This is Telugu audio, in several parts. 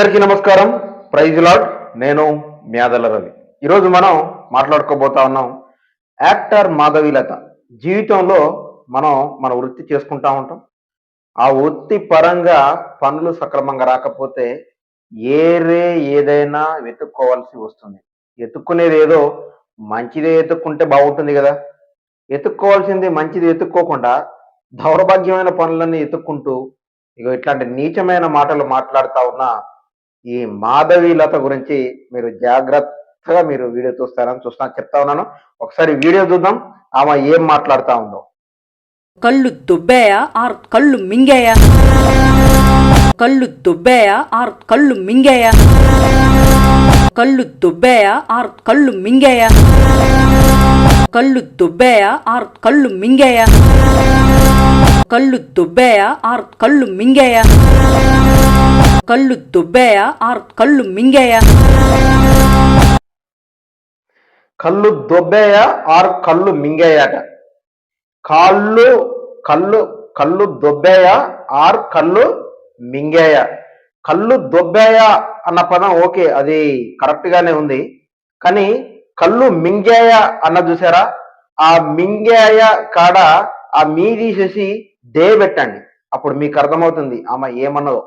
అందరికీ నమస్కారం. ప్రైజ్ లాడ్ నేను మ్యాదల రవి. ఈరోజు మనం మాట్లాడుకోబోతా ఉన్నాం యాక్టర్ మాధవీలత. జీవితంలో మనం మన వృత్తి చేసుకుంటా ఉంటాం. ఆ వృత్తి పరంగా పనులు సక్రమంగా రాకపోతే ఏరే ఏదైనా వెతుక్కోవాల్సి వస్తుంది. ఎత్తుక్కునేది ఏదో మంచిదే ఎత్తుక్కుంటే బాగుంటుంది కదా. ఎత్తుక్కోవాల్సింది మంచిది ఎత్తుక్కోకుండా దౌర్భాగ్యమైన పనులన్నీ ఎత్తుక్కుంటూ ఇక ఇట్లాంటి నీచమైన మాటలు మాట్లాడుతా ఉన్న ఈ మాధవి లత గురించి మీరు జాగ్రత్తగా మీరు వీడియో చూస్తారని చూస్తా చెప్తా ఉన్నాను. ఒకసారి వీడియో చూద్దాం. ఆమె ఏం మాట్లాడుతా ఉందో. కళ్ళు దుబ్బాయా ఆర్ కళ్ళు మింగాయా? కళ్ళు దుబ్బాయా ఆరు కళ్ళు మింగాయా? కళ్ళు దుబ్బాయా ఆరు కళ్ళు మింగాయా? కళ్ళు దుబ్బాయా ఆర్ కళ్ళు మింగాయా? కళ్ళు దుబ్బాయా ఆరు కళ్ళు మింగాయా? కళ్ళు దుబ్బాయా? ఆర్ కళ్ళు మింగాయా? కళ్ళు దొబ్బేయ? ఆర్ కళ్ళు మింగాయాట. కాళ్ళు కళ్ళు కళ్ళు దొబ్బేయ? ఆర్ కళ్ళు మింగేయ? కళ్ళు దొబ్బేయ అన్న పదం ఓకే అది కరెక్ట్ గానే ఉంది. కానీ కళ్ళు మింగాయా అన్న చూసారా? ఆ మింగేయ కాడ ఆ మీ తీసేసి దే పెట్టండి. అప్పుడు మీకు అర్థమవుతుంది ఆమె ఏమన్నదో.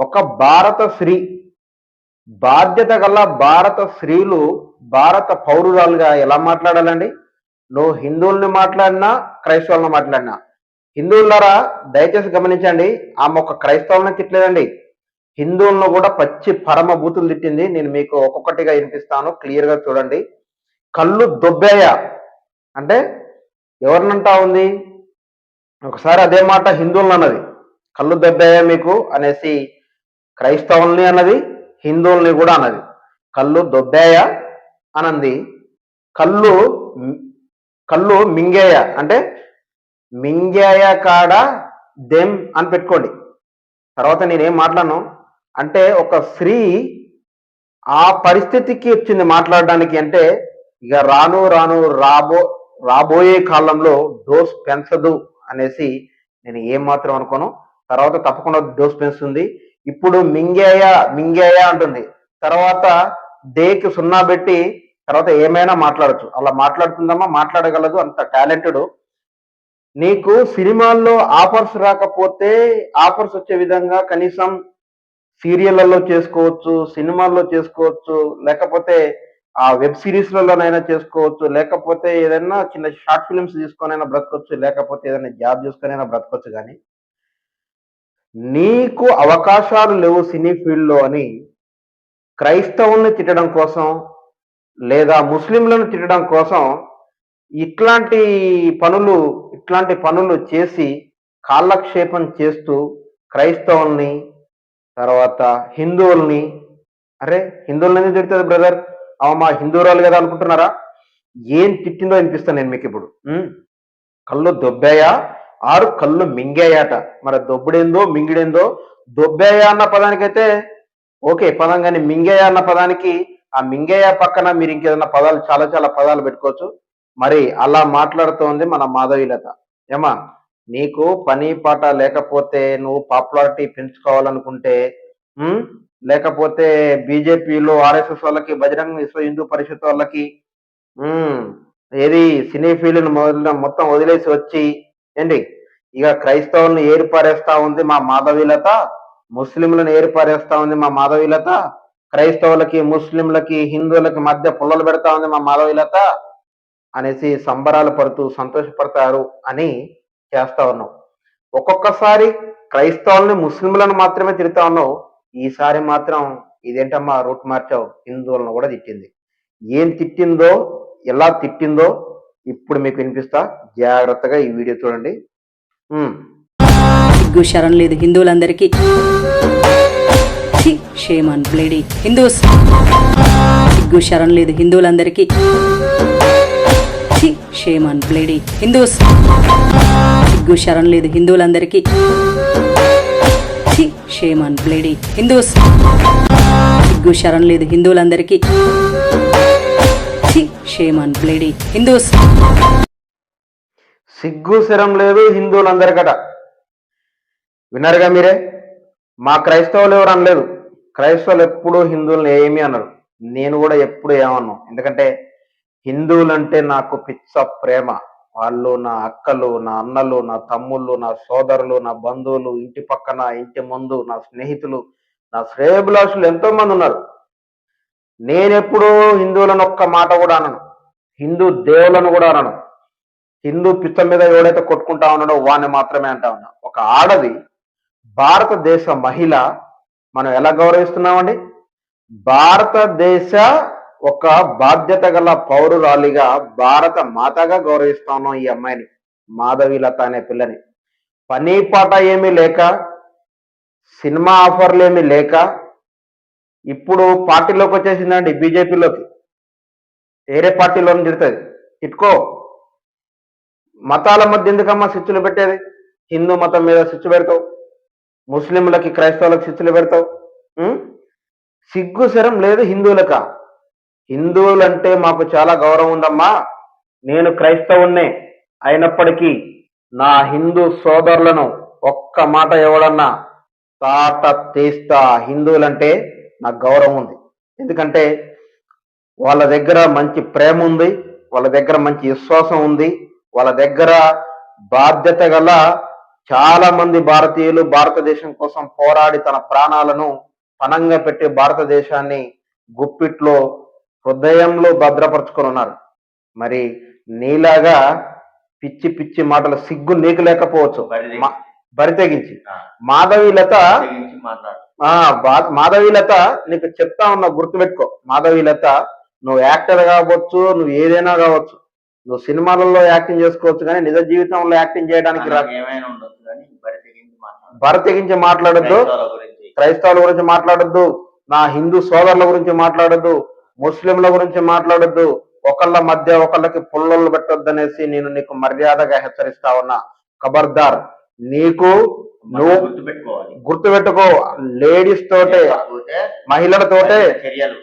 ఒక భారత స్త్రీ. బాధ్యత గల భారత స్త్రీలు భారత పౌరురాలుగా ఎలా మాట్లాడాలండి? నువ్వు హిందువుల్ని మాట్లాడినా క్రైస్తవులను మాట్లాడినా. హిందువులారా దయచేసి గమనించండి ఆమె ఒక క్రైస్తవులను తిట్టలేదండి. హిందువులను కూడా పచ్చి పరమభూతులు తిట్టింది. నేను మీకు ఒక్కొక్కటిగా వినిపిస్తాను క్లియర్గా చూడండి. కళ్ళు దొబ్బేయ. అంటే ఎవరినంటా ఉంది? ఒకసారి అదే మాట హిందువులను అన్నది కళ్ళు దొబ్బేయ మీకు అనేసి క్రైస్తవుల్ని అన్నది హిందువుల్ని కూడా అన్నది. కళ్ళు దొబ్బేయ అనంది. కళ్ళు కళ్ళు మింగేయ అంటే మింగేయ కాడ దెమ్ అని పెట్టుకోండి. తర్వాత నేనేం మాట్లాడను? అంటే ఒక స్త్రీ ఆ పరిస్థితికి వచ్చింది మాట్లాడడానికి అంటే ఇక రాను రాను రాబో రాబోయే కాలంలో డోస్ పెంచదు అనేసి నేను ఏం మాత్రం అనుకోను. తర్వాత తప్పకుండా డోస్ పెంచుతుంది. ఇప్పుడు మింగేయ మింగేయ అంటుంది. తర్వాత డేకి సున్నా పెట్టి తర్వాత ఏమైనా మాట్లాడచ్చు. అలా మాట్లాడుతుందమ్మా మాట్లాడగలదు అంత టాలెంటెడ్. నీకు సినిమాల్లో ఆఫర్స్ రాకపోతే ఆఫర్స్ వచ్చే విధంగా కనీసం సీరియళ్ళలో చేసుకోవచ్చు సినిమాల్లో చేసుకోవచ్చు లేకపోతే ఆ వెబ్ సిరీస్లలోనైనా చేసుకోవచ్చు లేకపోతే ఏదైనా చిన్న షార్ట్ ఫిల్మ్స్ తీసుకొనైనా బ్రతకొచ్చు లేకపోతే ఏదైనా జాబ్ చేసుకొనైనా బ్రతకొచ్చు కానీ నీకు అవకాశాలు లేవు సినీ ఫీల్డ్లో అని క్రైస్తవుల్ని తిట్టడం కోసం లేదా ముస్లింలను తిట్టడం కోసం ఇట్లాంటి పనులు ఇట్లాంటి పనులు చేసి కాలక్షేపం చేస్తూ క్రైస్తవుల్ని తర్వాత హిందువుల్ని అరే హిందువులని ఎందుకు తిడుతుంది బ్రదర్? అవ మా హిందూరాలు కదా అనుకుంటున్నారా? ఏం తిట్టిందో అనిపిస్తాను నేను మీకు ఇప్పుడు. కళ్ళు దొబ్బాయా? ఆరు కళ్ళు మింగాయట. మరి దొబ్బుడేందో మింగిడేందో? దొబ్బేయ అన్న పదానికైతే ఓకే పదం కానీ మింగేయ అన్న పదానికి ఆ మింగేయ పక్కన మీరు ఇంకేదన్నా పదాలు చాలా చాలా పదాలు పెట్టుకోవచ్చు. మరి అలా మాట్లాడుతోంది మన మాధవీలత ఏమా నీకు పని పాట లేకపోతే నువ్వు పాపులారిటీ పెంచుకోవాలనుకుంటే లేకపోతే బీజేపీలో ఆర్ఎస్ఎస్ వాళ్ళకి బజరంగ విశ్వ హిందూ పరిషత్ వాళ్ళకి ఏది సినీ ఫీల్డ్ మొత్తం వదిలేసి వచ్చి ఏంటి? ఇక క్రైస్తవులను ఏర్పరేస్తా ఉంది మా మాధవీలత ముస్లింలను ఏర్పరేస్తా ఉంది మా మాధవీలత క్రైస్తవులకి ముస్లింలకి హిందువులకి మధ్య పుల్లలు పెడతా ఉంది మా మాధవీలత అనేసి సంబరాలు పడుతూ సంతోషపడతారు అని చేస్తా ఉన్నాం. ఒక్కొక్కసారి క్రైస్తవుల్ని ముస్లింలను మాత్రమే తిరుగుతా ఉన్నావు. ఈసారి మాత్రం ఇదేంటమ్మా రూట్ మార్చావు? హిందువులను కూడా తిట్టింది. ఏం తిట్టిందో ఎలా తిట్టిందో ఇప్పుడు మీకు వినిపిస్తా? జాగ్రత్తగా ఈ వీడియో చూడండి. సిగ్గు శరణ్ లేదు హిందువులందరికీ. ఛీ, షేమ్ అండ్ బ్లేడీ హిందూస్ సిగ్గు శరణ్ లేదు హిందువులందరికీ. ఛీ, షేమ్ అండ్ బ్లేడీ హిందూస్ సిగ్గు శరణ్ లేదు హిందువులందరికీ. ఛీ, షేమ్ అండ్ బ్లేడీ హిందూస్ సిగ్గు శరణ్ లేదు హిందువులందరికీ. ఛీ, షేమ్ అండ్ బ్లేడీ హిందూస్ సిగ్గు శరం లేదు హిందువులందరికట. విన్నారుగా మీరే? మా క్రైస్తవులు ఎవరు అనలేదు. క్రైస్తవులు ఎప్పుడూ హిందువులను ఏమీ అనరు. నేను కూడా ఎప్పుడు ఏమన్నాను ఎందుకంటే హిందువులంటే నాకు పిచ్చ ప్రేమ. వాళ్ళు నా అక్కలు నా అన్నలు నా తమ్ముళ్ళు నా సోదరులు నా బంధువులు ఇంటి పక్కన ఇంటి ముందు నా స్నేహితులు నా శ్రేయభిలాషులు ఎంతో మంది ఉన్నారు. నేనెప్పుడూ హిందువులను ఒక్క మాట కూడా అనను. హిందూ దేవులను కూడా అనను. హిందూ పిత్తం మీద ఎవడైతే కొట్టుకుంటా ఉన్నాడో వాడిని మాత్రమే అంటా ఉన్నా. ఒక ఆడది భారతదేశ మహిళ మనం ఎలా గౌరవిస్తున్నామండి? భారతదేశ ఒక బాధ్యత గల పౌరురాలిగా భారత మాతగా గౌరవిస్తా ఉన్నాం ఈ అమ్మాయిని. మాధవీలత అనే పిల్లని. పని పాట ఏమీ లేక సినిమా ఆఫర్లు ఏమీ లేక ఇప్పుడు పార్టీలోకి వచ్చేసిందండి బీజేపీలోకి. వేరే పార్టీలో తిడుతుంది. ఇట్టుకో మతాల మధ్య ఎందుకమ్మా స్విచ్చులు పెట్టేది? హిందూ మతం మీద స్విచ్ పెడతావు. ముస్లింలకి క్రైస్తవులకు స్విచ్చులు పెడతావు. సిగ్గు శరం లేదు హిందువులక. హిందువులంటే మాకు చాలా గౌరవం ఉందమ్మా. నేను క్రైస్తవున్నే అయినప్పటికీ నా హిందూ సోదరులను ఒక్క మాట ఎవడన్నా తాట తీస్తా హిందువులంటే నాకు గౌరవం ఉంది. ఎందుకంటే వాళ్ళ దగ్గర మంచి ప్రేమ ఉంది వాళ్ళ దగ్గర మంచి విశ్వాసం ఉంది వాళ్ళ దగ్గర బాధ్యత గల చాలా మంది భారతీయులు భారతదేశం కోసం పోరాడి తన ప్రాణాలను పణంగా పెట్టి భారతదేశాన్ని గుప్పిట్లో హృదయంలో భద్రపరుచుకొని ఉన్నారు. మరి నీలాగా పిచ్చి పిచ్చి మాటలు సిగ్గు నీకు లేకపోవచ్చు. బరి మా- బరి తెగించి. ఆ, మాధవీలత ఆ మాధవీలత నీకు చెప్తా ఉన్నా గుర్తుపెట్టుకో. మాధవీలత నువ్వు యాక్టర్ కావచ్చు నువ్వు ఏదైనా కావచ్చు నువ్వు సినిమాలలో యాక్టింగ్ చేసుకోవచ్చు కానీ నిజ జీవితంలో యాక్టింగ్ చేయడానికి రా మనకి ఏమైనా ఉండొచ్చు కానీ బరి తెగించి మాట్లాడు భరత తెగించి మాట్లాడొద్దు. క్రైస్తవుల గురించి. మాట్లాడొద్దు. నా హిందూ సోదరుల గురించి మాట్లాడొద్దు. ముస్లింల గురించి మాట్లాడొద్దు. ఒకళ్ళ మధ్య ఒకళ్ళకి పుల్లలు పెట్టొద్దు అనేసి నేను నీకు మర్యాదగా హెచ్చరిస్తా ఉన్నా. ఖబర్దార్ నీకు నువ్వు గుర్తు పెట్టుకోవాలి గుర్తుపెట్టుకో. లేడీస్ తోటే మహిళలతోటే చర్యలు.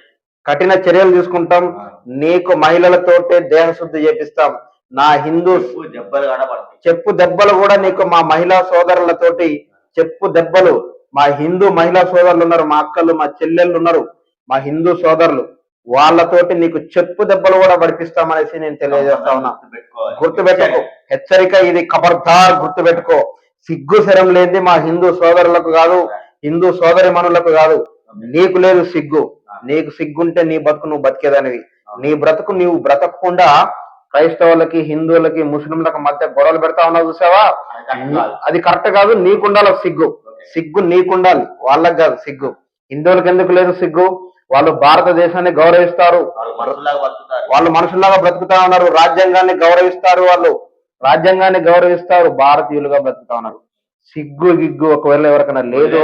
కఠిన చర్యలు తీసుకుంటాం. నీకు మహిళలతోటే దేహశుద్ధి చేపిస్తాం. నా హిందూ చెప్పు దెబ్బలు చెప్పు దెబ్బలు కూడా నీకు మా మహిళా సోదరులతోటి చెప్పు దెబ్బలు. మా హిందూ మహిళా సోదరులు ఉన్నారు మా అక్కలు మా చెల్లెళ్ళు ఉన్నారు మా హిందూ సోదరులు. వాళ్ళతోటి నీకు చెప్పు దెబ్బలు కూడా పడిపిస్తామనేసి నేను తెలియజేస్తా ఉన్నా. గుర్తుపెట్టుకో. హెచ్చరిక ఇది. ఖబర్దార్ గుర్తుపెట్టుకో. సిగ్గు శరం లేనిది మా హిందూ సోదరులకు కాదు హిందూ సోదరి మనులకు కాదు. నీకు లేదు సిగ్గు. నీకు సిగ్గుంటే నీ బతుకు నువ్వు బతికేదానివి. నీ బ్రతుకు నీవు బ్రతకకుండా క్రైస్తవులకి హిందువులకి ముస్లింలకు మధ్య గొడవలు పెడతా ఉన్నావు చూసావా? అది కరెక్ట్ కాదు. నీకుండాలి ఒక సిగ్గు. సిగ్గు నీకుండాలి. వాళ్ళకి కాదు సిగ్గు. హిందువులకు ఎందుకు లేదు సిగ్గు? వాళ్ళు భారతదేశాన్ని గౌరవిస్తారు. వాళ్ళు మనుషుల్లాగా బ్రతుకుతా ఉన్నారు. రాజ్యాంగాన్ని గౌరవిస్తారు వాళ్ళు. రాజ్యాంగాన్ని గౌరవిస్తారు భారతీయులుగా బ్రతుకుతా ఉన్నారు. సిగ్గు గిగ్గు ఒకవేళ ఎవరికైనా లేదు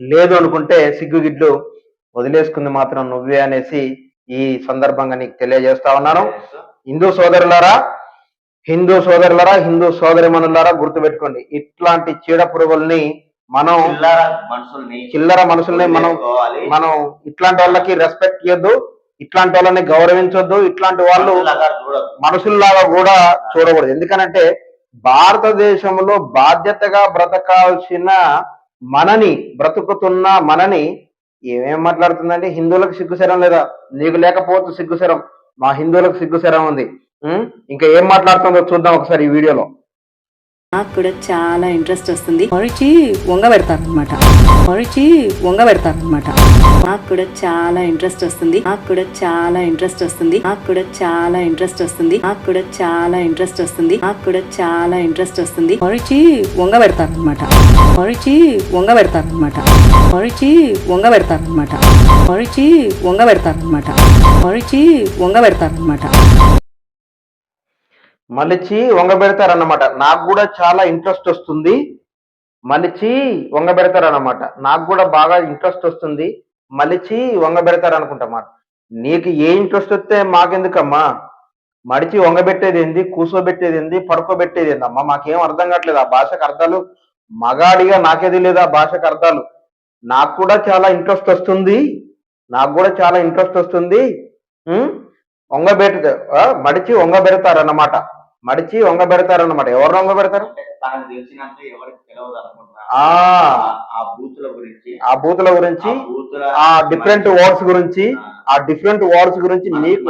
లేదు అనుకుంటే సిగ్గు గిడ్లు వదిలేసుకుంది మాత్రం నువ్వే అనేసి ఈ సందర్భంగా నీకు తెలియజేస్తా ఉన్నాను. హిందూ సోదరులారా హిందూ సోదరులారా హిందూ సోదరిమణులారా గుర్తుపెట్టుకోండి ఇట్లాంటి చీడ పురుగుల్ని మనం చిల్లర మనుషుల్ని చిల్లర మనుషుల్ని మనం. మనం ఇట్లాంటి వాళ్ళకి రెస్పెక్ట్ ఇవ్వద్దు ఇట్లాంటి వాళ్ళని గౌరవించొద్దు. ఇట్లాంటి వాళ్ళు మనుషుల్లాగా కూడా చూడకూడదు. ఎందుకనంటే భారతదేశంలో బాధ్యతగా బ్రతకాల్సిన మనని బ్రతుకుతున్న మనని ఏమేం మాట్లాడుతుందండి? హిందువులకు సిగ్గుశరం లేదా? నీకు లేకపోవచ్చు సిగ్గుశరం మా హిందువులకు సిగ్గుశరం ఉంది? ఇంకా ఏం మాట్లాడుతుందో చూద్దాం ఒకసారి ఈ వీడియోలో. నాకు కూడా చాలా ఇంట్రెస్ట్ వస్తుంది. మరిచి వంగ పెడతారనమాట మరిచి వంగ పెడతారనమాట నాకు కూడా చాలా ఇంట్రెస్ట్ వస్తుంది. నాకు కూడా చాలా ఇంట్రెస్ట్ వస్తుంది. నాకు కూడా చాలా ఇంట్రెస్ట్ వస్తుంది. నాకు కూడా చాలా ఇంట్రెస్ట్ వస్తుంది. నాకు కూడా చాలా ఇంట్రెస్ట్ వస్తుంది. మరిచి వంగ పెడతారనమాట మరిచి వంగ పెడతారనమాట మరిచి వంగ పెడతారనమాట మరిచి వంగ పెడతారనమాట మరిచి వంగ పెడతారనమాట మలిచి వంగబెడతారన్నమాట నాకు కూడా చాలా ఇంట్రెస్ట్ వస్తుంది. మలిచి వంగబెడతారన్నమాట నాకు కూడా బాగా ఇంట్రెస్ట్ వస్తుంది. మలిచి వంగబెడతారనుకుంటామాట నీకు ఏ ఇంట్రెస్ట్ వస్తే మాకెందుకమ్మా? మడిచి వంగబెట్టేది ఏంది? కూసోబెట్టేది ఏంది? పడుకోబెట్టేది ఏందమ్మా మాకేం అర్థం కావట్లేదు. ఆ భాషకు అర్థాలు మగాడిగా నాకేది లేదు ఆ భాషకు అర్థాలు. నాకు కూడా చాలా ఇంట్రెస్ట్ వస్తుంది. నాకు కూడా చాలా ఇంట్రెస్ట్ వస్తుంది. ఉం? వంగబెట్ట ఆ, మడిచి వంగబెడతారన్నమాట మడిచి వంగ పెడతారు అనమాట ఎవరు వంగ పెడతారు ఆ. బూతుల గురించి. ఆ డిఫరెంట్ వర్డ్స్ గురించి. ఆ. డిఫరెంట్ వర్డ్స్ గురించి నీకు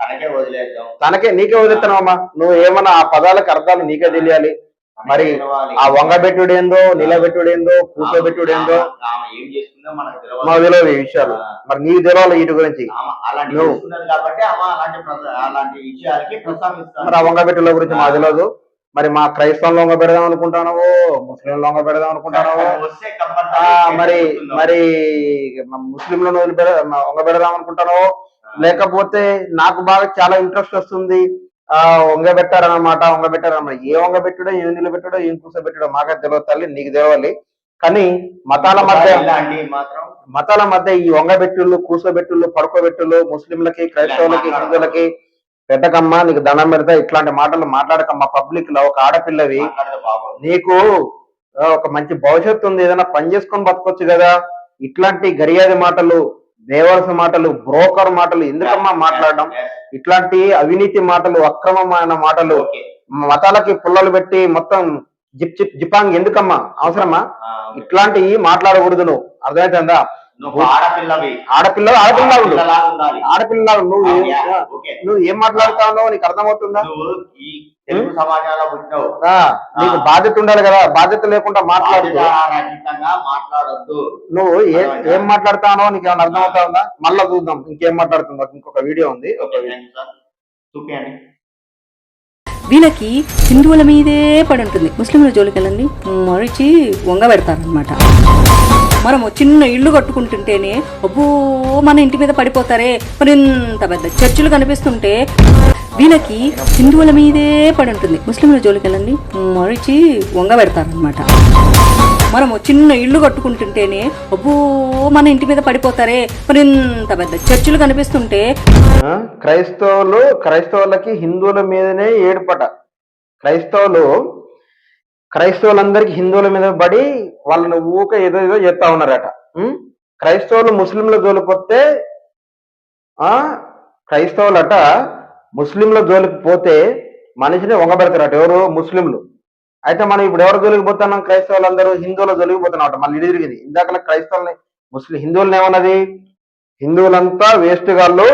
తనకే వదిలేద్దాం. తనకే నీకే వదులుతున్నావమ్మా నువ్వు ఏమన్నా ఆ పదాలకు అర్థాలు నీకే తెలియాలి. మరి. ఆ వంగబెట్టుడేందో నిలబెట్టుడేందో కూర్చోబెట్టుడేందో. మాకు తెలియదు ఈ విషయాలు. మరి నీకు తెలియాలి వీటి గురించి? మరి ఆ వంగబెట్టుల గురించి మాకు తెలియదు మరి మా క్రైస్తవంలో వంగ పెడదాం అనుకుంటానో ముస్లింలో వంగ పెడదాం అనుకుంటానో మరి మరి ముస్లింలను వంగ పెడదాం అనుకుంటానో లేకపోతే నాకు బాగా చాలా ఇంట్రెస్ట్ వస్తుంది. ఆ వంగ పెట్టారనమాట వంగ పెట్టారన్నమాట. ఏ వంగ పెట్టుడో ఏం నిలబెట్టుడో ఏం కూర్చోబెట్టుడో మాకే తెలియదు తల్లి నీకు తెలవాలి. కానీ మతాల మధ్య మతాల మధ్య ఈ వంగబెట్టులు కూసోబెట్టులు పడుకోబెట్టులు ముస్లింలకి క్రైస్తవులకి హిందువులకి పెట్టకమ్మా నీకు దండం పెడతా ఇట్లాంటి మాటలు మాట్లాడకమ్మా పబ్లిక్లో. ఒక ఆడపిల్లవి నీకు ఒక మంచి భవిష్యత్తు ఉంది. ఏదైనా పని చేసుకొని బతకొచ్చు కదా. ఇట్లాంటి గరియాది మాటలు దేవరస మాటలు బ్రోకర్ మాటలు ఎందుకమ్మా మాట్లాడడం? ఇట్లాంటి అవినీతి మాటలు అక్రమమైన మాటలు. మతాలకి పుల్లలు పెట్టి మొత్తం జిప్ జిప్ జిపాంగ్ ఎందుకమ్మా? అవసరమా? ఇట్లాంటివి మాట్లాడకూడదు నువ్వు. ఆడపిల్లవి. ఆడపిల్ల ఆడపిల్ల ఉండాలి. ఆడపిల్ల నువ్వు. నువ్వు ఏం మాట్లాడుతావో నీకు అర్థమవుతుందా? నువ్వు ఈ తెలుగు సమాజంలో పుట్టినావు ఆ, నీకు బాధ్యత ఉండాలి కదా. బాధ్యత లేకుండా మాట్లాడొద్దు. నువ్వు ఏ మాట్లాడతానో నీకు ఏమైనా అర్థమవుతా ఉందా మళ్ళా చూద్దాం. ఇంకేం మాట్లాడుతుందో. ఇంకొక వీడియో ఉంది. చూపించండి వీళ్ళకి హిందువుల మీదే పడి ఉంటుంది ముస్లింల జోలికి వెళ్ళండి మరిచి వంగ పెడతారనమాట మనము చిన్న ఇల్లు కట్టుకుంటుంటేనే అబ్బో మన ఇంటి మీద పడిపోతారే. మరి ఇంత పెద్ద చర్చిలు కనిపిస్తుంటే వీళ్ళకి హిందువుల మీదే పడి ఉంటుంది ముస్లింల జోలికి వెళ్ళండి మరిచి వంగ పెడతారనమాట మనం చిన్న ఇల్లు కట్టుకుంటుంటేనే అబ్బో మన ఇంటి మీద పడిపోతారే. మరి ఇంత పెద్ద చర్చిలు కనిపిస్తుంటే. క్రైస్తవులు క్రైస్తవులకి హిందువుల మీదనే ఏడుపట క్రైస్తవులు క్రైస్తవులందరికీ హిందువుల మీద పడి వాళ్ళని ఊక ఏదో ఏదో చేస్తా ఉన్నారట. క్రైస్తవులు ముస్లింల జోలిపోతే ఆ క్రైస్తవులట ముస్లింల జోలికి పోతే మనిషిని వంగబెడతారట. ఎవరు? ముస్లింలు. అయితే మనం ఇప్పుడు ఎవరు జోలికి పోతున్నాం క్రైస్తవులందరూ హిందువుల జోలికి పోతున్నాం మళ్ళీ ఇది తిరిగింది ఇందాక క్రైస్తవుల్ని ముస్లిం హిందువులను ఏమన్నది? హిందువులంతా వేస్ట్ గాళ్ళు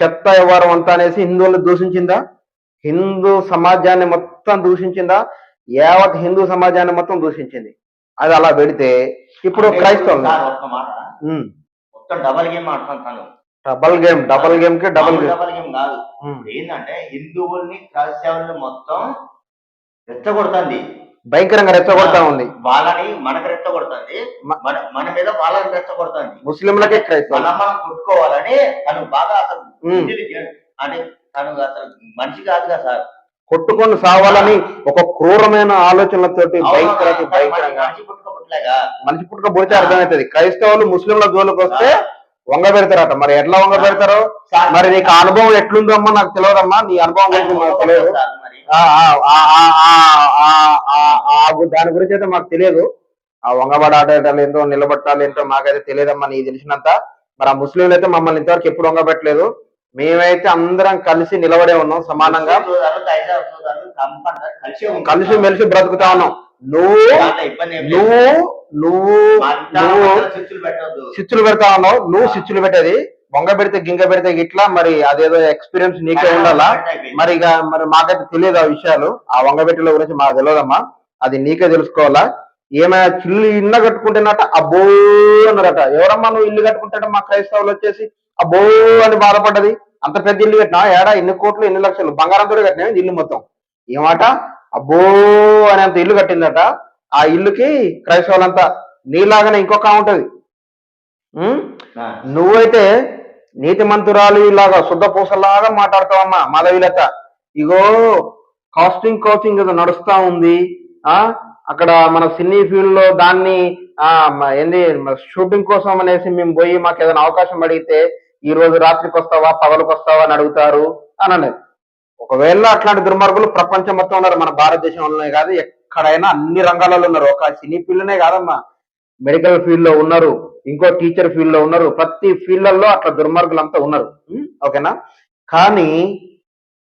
చెత్త వ్యవహారం అంతా అనేసి హిందువులను దూషించిందా? హిందూ సమాజాన్ని మొత్తం దూషించిందా? యావత్ హిందూ సమాజాన్ని మొత్తం దూషించింది. అది అలా పెడితే ఇప్పుడు అంటే క్రైస్తవులు double game double game double గేమ్కి double game. Double game కాదు. ఏంటంటే హిందువుల్ని క్రైస్తవుల్ని మొత్తం రెచ్చగొడుతుంది. భయంకరంగా రెచ్చగొడతా ఉంది వాళ్ళని మనకు రెచ్చగొడుతుంది. మన మన మీద వాళ్ళని రెచ్చగొడుతుంది. ముస్లింలకే మనం మనం కొట్టుకోవాలని తను బాగా అసలు అంటే తను అసలు మనిషి కాదుగా సార్. కొట్టుకొని సావాలని ఒక క్రూరమైన ఆలోచనలతోటి భయంకరకి భయంకరంగా మనిషి పుట్టుక పోతే అర్థమవుతుంది. క్రైస్తవులు ముస్లింల జోలికి వస్తే వంగ పెడతారట. మరి ఎట్లా వంగ పెడతారో? మరి నీకు అనుభవం ఎట్లుందో అమ్మా నాకు తెలియదమ్మా నీ అనుభవం తెలియదు. సార్ మరి ఆ, ఆ, ఆ, ఆ, ఆ, ఆ, ఆ, ఆ గు- దాని గురించి అయితే మాకు తెలియదు. ఆ వంగబడ ఆడేటాలు ఏంటో నిలబట్టాలి ఏంటో మాకైతే తెలియదమ్మా నీకు తెలిసినంత. మరి ఆ ముస్లింలు అయితే మమ్మల్ని ఇంతవరకు ఎప్పుడు వంగబెట్టలేదు. మేమైతే అందరం కలిసి నిలబడే ఉన్నాం సమానంగా. కలిసి మెలిసి బ్రతుకుతా ఉన్నాం. నువ్వు. నువ్వు నువ్వు నువ్వు చిచ్చులు పెడతా ఉన్నావు. నువ్వు సిచ్చులు పెట్టేది. వంగ పెడితే గింగ పెడితే ఇట్లా మరి అదేదో ఎక్స్పీరియన్స్ నీకే ఉండాలా? మరి ఇక మరి మాకైతే తెలియదు ఆ విషయాలు. ఆ వంగబెట్టెల గురించి మాకు తెలియదమ్మా అది నీకే తెలుసుకోవాలా? ఏమైనా చిల్లు ఇల్లు కట్టుకుంటేనట అబ్బో అన్నారట. ఎవరమ్మా నువ్వు ఇల్లు కట్టుకుంటే మా క్రైస్తవులు వచ్చేసి అబ్బో అని బాధపడ్డది. అంత పెద్ద ఇల్లు కట్టినా? ఏడా? ఎన్ని కోట్లు ఎన్ని లక్షలు? బంగారంతో కట్టినా ఇల్లు మొత్తం. ఏమాట? అబ్బో అని అంత ఇల్లు కట్టిందట. ఆ ఇల్లుకి క్రైస్తవులంతా నీలాగానే ఇంకొక ఉంటది. నువ్వైతే నీతిమంతురాలు ఇలాగా శుద్ధ పూసలాగా మాట్లాడతావమ్మా మాధవిలత. ఇగో కాస్టింగ్ కోచింగ్ ఏదో నడుస్తా ఉంది. ఆ? అక్కడ మన సినీ ఫీల్డ్లో దాన్ని ఏంది షూటింగ్ కోసం అనేసి మేము పోయి మాకు ఏదైనా అవకాశం అడిగితే ఈ రోజు రాత్రికి వస్తావా పగలకు వస్తావా అని అడుగుతారు అని అనేది ఒకవేళ అట్లాంటి దుర్మార్గులు ప్రపంచం మొత్తం ఉన్నారు మన భారతదేశంలోనే కాదు ఎక్కడైనా అన్ని రంగాలలో ఉన్నారు. ఒక సినీ ఫీల్డ్నే కాదమ్మా. మెడికల్ ఫీల్డ్లో ఉన్నారు ఇంకో టీచర్ ఫీల్డ్లో ఉన్నారు ప్రతి ఫీల్డ్లలో అట్లా దుర్మార్గులు అంతా ఉన్నారు ఓకేనా? కానీ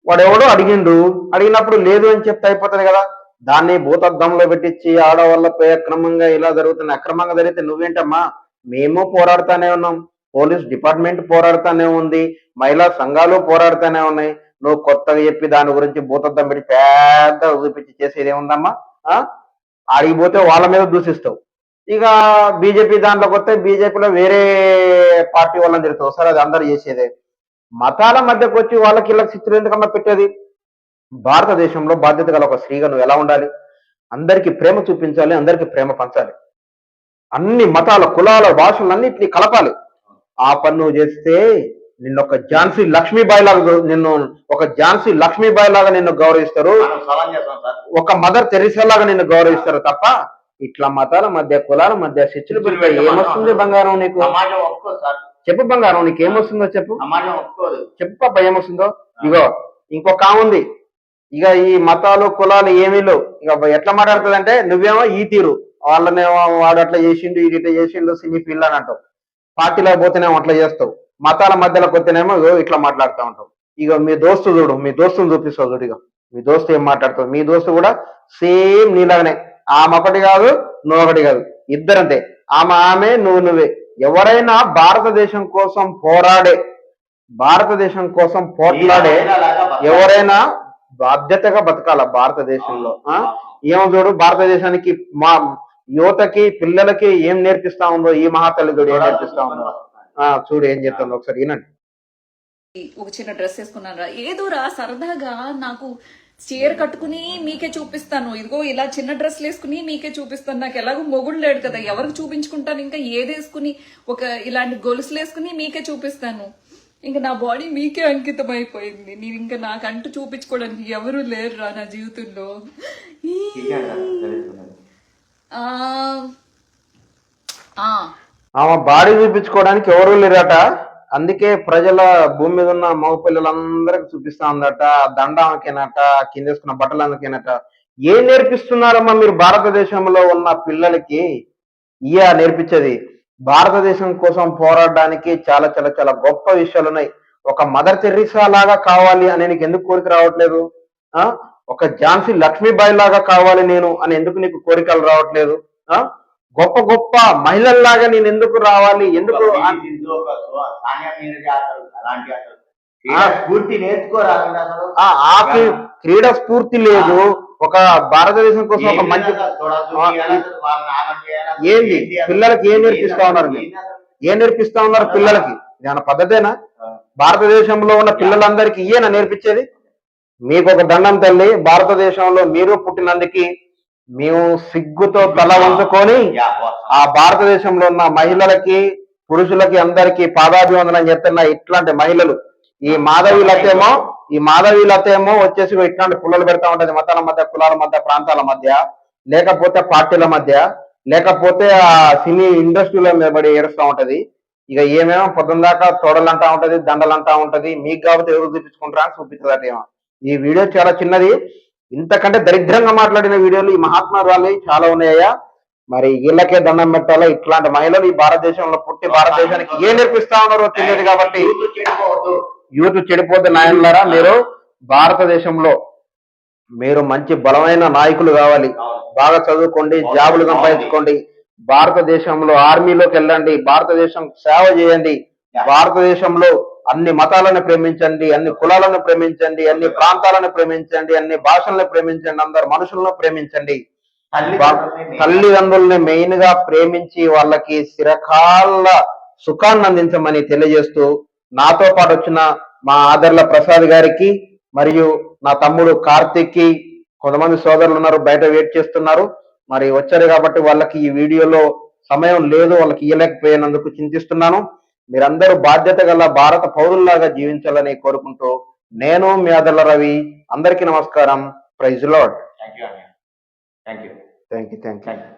వాడు ఎవడో అడిగిండు అడిగినప్పుడు లేదు అని చెప్తే అయిపోతుంది కదా. దాన్ని భూతద్దంలో పెట్టించి ఆడవాళ్ళపై అక్రమంగా ఇలా జరుగుతుంది అక్రమంగా జరిగితే నువ్వేంటమ్మా? మేము పోరాడుతానే ఉన్నాం పోలీస్ డిపార్ట్మెంట్ పోరాడుతానే ఉంది మహిళా సంఘాలు పోరాడుతానే ఉన్నాయి. నువ్వు కొత్తగా చెప్పి దాని గురించి భూతద్దం పెట్టి పెద్ద చూపించి చేసేది ఏముందమ్మా? ఆడిగిపోతే అడిగిపోతే వాళ్ళ మీద దూషిస్తావు. ఇక బీజేపీ దాంట్లోకి వస్తే బీజేపీలో వేరే పార్టీ వాళ్ళని తిరుగుతావు సరే అది అందరు చేసేదే. మతాల మధ్యకు వచ్చి వాళ్ళకి ఇళ్ళకి చిత్రం ఎందుకమ్మా పెట్టేది? భారతదేశంలో బాధ్యత గల ఒక స్త్రీగా నువ్వు ఎలా ఉండాలి? అందరికీ ప్రేమ చూపించాలి అందరికీ ప్రేమ పంచాలి. అన్ని మతాల కులాల భాషలన్నింటినీ కలపాలి. ఆ పని నువ్వు చేస్తే నిన్ను ఒక ఝాన్సీ లక్ష్మీబాయి లాగా నిన్ను ఒక ఝాన్సీ లక్ష్మీబాయి లాగా నిన్ను గౌరవిస్తారు. ఒక మదర్ తెరిసా లాగా నిన్ను గౌరవిస్తారు తప్ప ఇట్లా మతాల మధ్య కులాల మధ్య శిక్షలు పెడితే ఏమొస్తుంది బంగారం నీకు? చెప్పు బంగారం నీకు ఏమొస్తుందో చెప్పు. చెప్పు పాప ఏమొస్తుందో? ఇగో ఇంకొక ఉంది. ఇక ఈ మతాలు కులాలు ఏమీ లేవు. ఇక ఎట్లా మాట్లాడుతుంది అంటే నువ్వేమో ఈ తీరు. వాళ్ళనేమో వాడు అట్లా చేసిండు ఇది ఇట్లా చేసిండు సినీ ఫీల్డ్ అని అంటావు. పార్టీలో పోతేనేమో అట్లా చేస్తావు. మతాల మధ్యలోకి వస్తేనేమో ఇగో ఇట్లా మాట్లాడుతూ ఉంటావు. ఇక మీ దోస్తు చూడు మీ దోస్తుని చూపిస్తావు చూడు ఇక మీ దోస్తు ఏం మాట్లాడుతావు? మీ దోస్తు కూడా సేమ్ నీలాగనే. ఆమె ఒకటి కాదు నువ్వు ఒకటి కాదు. ఇద్దరంతే. ఆమె ఆమె నువ్వు నువ్వే. ఎవరైనా భారతదేశం కోసం పోరాడే భారతదేశం కోసం పోట్లాడే ఎవరైనా బాధ్యతగా బతకాల భారతదేశంలో? ఆ? ఏమో చూడు భారతదేశానికి మా యువతకి పిల్లలకి ఏం నేర్పిస్తా ఉందో ఈ మహాతల్లిదుడు ఏం నేర్పిస్తా ఉందో. ఆ చూడు ఏం చెప్తుందో ఒకసారి వినండి. ఒక చిన్న డ్రెస్ వేసుకున్నాను రా సరదాగా నాకు చీర కట్టుకుని మీకే చూపిస్తాను. ఇదిగో ఇలా చిన్న డ్రెస్లు వేసుకుని మీకే చూపిస్తాను. నాకు ఎలాగో మొగుడు లేడు కదా. ఎవరికి చూపించుకుంటాను? ఇంకా ఏది వేసుకుని ఒక ఇలాంటి గొలుసులు వేసుకుని మీకే చూపిస్తాను. ఇంకా నా బాడీ మీకే అంకితం అయిపోయింది. నేను ఇంకా నాకంటూ చూపించుకోవడానికి ఎవరు లేరు రా నా జీవితంలో. ఆ, ఆ, ఆమె బాడీ చూపించుకోవడానికి ఎవరు లేరట? అందుకే ప్రజల భూమి మీద ఉన్న మగ పిల్లలందరికి చూపిస్తా ఉందట దండ కిందేసుకున్న బట్టలు ఏం నేర్పిస్తున్నారమ్మా మీరు భారతదేశంలో ఉన్న పిల్లలకి? ఇయా నేర్పించేది. భారతదేశం కోసం పోరాడడానికి చాలా చాలా చాలా గొప్ప విషయాలు ఉన్నాయి. ఒక మదర్ తెరీసా లాగా కావాలి అని నీకు ఎందుకు కోరిక రావట్లేదు? ఆ? ఒక ఝాన్సీ లక్ష్మీబాయి లాగా కావాలి నేను అని ఎందుకు నీకు కోరికలు రావట్లేదు? ఆ? గొప్ప గొప్ప మహిళల్లాగా నేను ఎందుకు రావాలి? ఎందుకు ఆ. ఆకి క్రీడా స్ఫూర్తి లేదు. ఒక భారతదేశం కోసం ఒక మంచి ఏంది? పిల్లలకి ఏం నేర్పిస్తా ఉన్నారు మీరు? ఏం నేర్పిస్తా ఉన్నారు పిల్లలకి? ఏమైనా పద్ధతేనా? భారతదేశంలో ఉన్న పిల్లలందరికీ ఈయన నేర్పించేది? మీకు ఒక దండం తల్లి భారతదేశంలో మీరు పుట్టినందుకు మేము సిగ్గుతో తల వంచుకొని ఆ భారతదేశంలో ఉన్న మహిళలకి పురుషులకి అందరికీ పాదాభివందనం చేస్తున్న ఇట్లాంటి మహిళలు ఈ మాధవి లతేమో ఈ మాధవి లతేమో వచ్చేసి ఇట్లాంటి పుల్లలు పెడతా ఉంటది మతాల మధ్య కులాల మధ్య ప్రాంతాల మధ్య లేకపోతే పార్టీల మధ్య లేకపోతే ఆ సినీ ఇండస్ట్రీలో మీద ఏడుస్తూ ఉంటది. ఇక ఏమేమో పొద్దున్న దాకా తోడలు అంటా ఉంటది దండలు అంటా ఉంటది. మీకు కాబట్టి ఎవరు చూపించుకుంటారా? అని చూపించదట ఏమో ఈ వీడియో చాలా చిన్నది. ఇంతకంటే దరిద్రంగా మాట్లాడిన వీడియోలు ఈ మహాత్మా రాలి చాలా ఉన్నాయా మరి వీళ్ళకే దండం పెట్టాలా? ఇట్లాంటి మహిళలు ఈ భారతదేశంలో పుట్టి భారతదేశానికి ఏం నేర్పిస్తా ఉన్నారో తెలియదు కాబట్టి. యూత్ చెడిపోతే నాయనలారా మీరు భారతదేశంలో మీరు మంచి బలమైన నాయకులు కావాలి. బాగా చదువుకోండి జాబులు సంపాదించుకోండి. భారతదేశంలో ఆర్మీలోకి వెళ్ళండి భారతదేశం సేవ చేయండి. భారతదేశంలో అన్ని మతాలను ప్రేమించండి అన్ని కులాలను ప్రేమించండి అన్ని ప్రాంతాలను ప్రేమించండి అన్ని భాషలను ప్రేమించండి అందరు మనుషులను ప్రేమించండి. తల్లిదండ్రుల్ని మెయిన్గా ప్రేమించి వాళ్ళకి చిరకాల సుఖాన్ని అందించమని తెలియజేస్తూ నాతో పాటు వచ్చిన మా ఆదర్ల ప్రసాద్ గారికి మరియు నా తమ్ముడు కార్తిక్కి కొంతమంది సోదరులు ఉన్నారు బయట వెయిట్ చేస్తున్నారు. మరి వచ్చారు కాబట్టి వాళ్ళకి ఈ వీడియోలో సమయం లేదు వాళ్ళకి ఇవ్వలేకపోయినందుకు చింతిస్తున్నాను. మీరందరూ బాధ్యత గల భారత పౌరుల్లాగా జీవించాలని కోరుకుంటూ నేను మీ ఆదర్ల రవి. అందరికీ నమస్కారం. Praise lord thank you thank you thank you